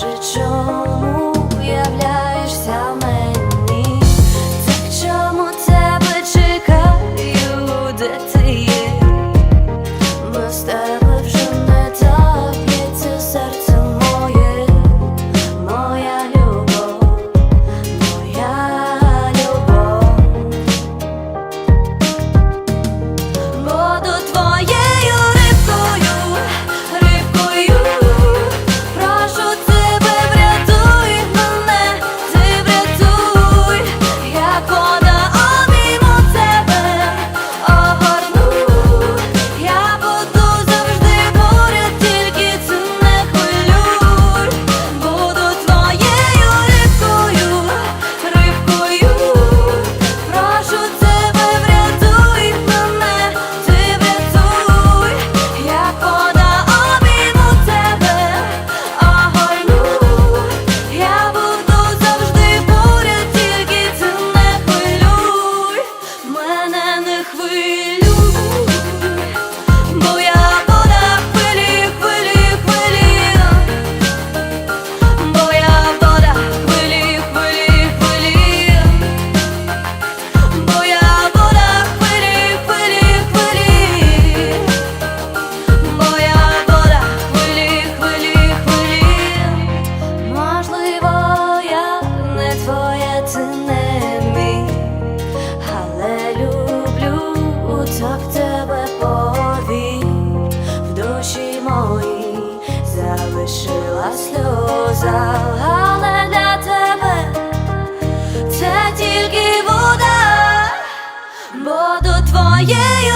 Боже, чому являєшся мені? Так чому тебе чекаю, де душі мої залишила сльоза, але для тебе це тільки вода, бо до твоєї.